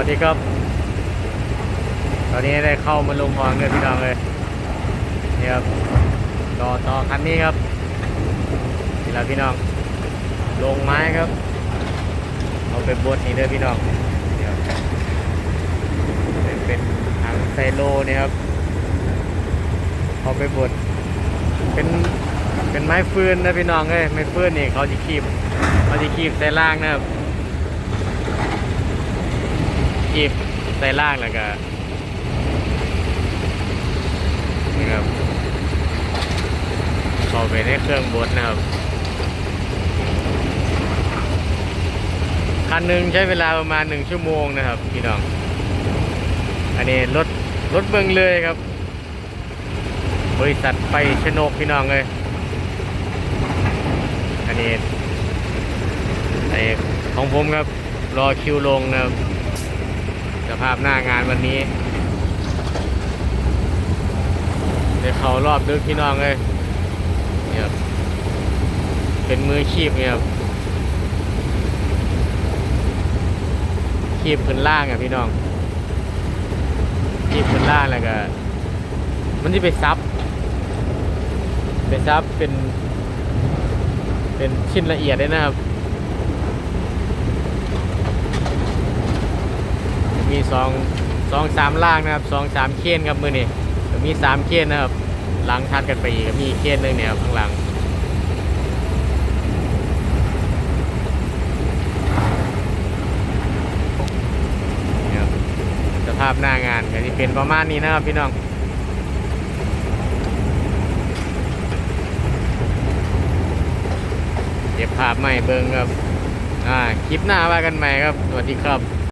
วัสดีครับ ตอนนี้ได้เข้ามาลงวางเลยพี่น้องเลยนี่ครับต่อต่อคันนี้ครับนี่แหละพี่น้อง ลงไม้ครับ เอาไปบดนี่เด้อพี่น้องเนี่ครับเป็นเป็นถังไซโลนี่ครับ เอาไปบดเป็นเป็นไม้ฟืนนะพี่น้องเอ้ยไม้ฟืนนี่เขาจะคีบเขาจะคีบใส่ล่างนะครับีบใส่ล่างแล้วก็นี่ครับเข้าไปในเครื่องบดนะครับ คันหนึ่งใช้เวลาประมาณหนึ่งชั่วโมงนะครับพี่น้อง อันนี้รถรถเบิงเลยครับ บริษัทไปชนกพี่น้องเลย อันนี้ไอของผมครับรอคิวลงนะครับ สภาพหน้างานวันนี้เดี๋ยวเขารอบดึกพี่น้องเลยเนี่ยเป็นมือคีบเนี่ยคีบพื้นล่างอะพี่น้องคีบพื้นล่างแล้วก็ มันจะไปซับไปซับเป็น เป็นชิ้นละเอียดเลยนะครับ มีสองสองสามล่างนะครับสองสามเคนครับมือนี่มีสามเคนนะครับ หลังทัดกันไปอีกมีเคนหนึ่งเนี่ยครับข้างหลังสภาพหน้างานก็จะเป็นประมาณนี้นะครับพี่น้องเก็บภาพใหม่เบิ้งครับ อ่า คลิปหน้าว่ากันใหม่ครับ สวัสดีครับ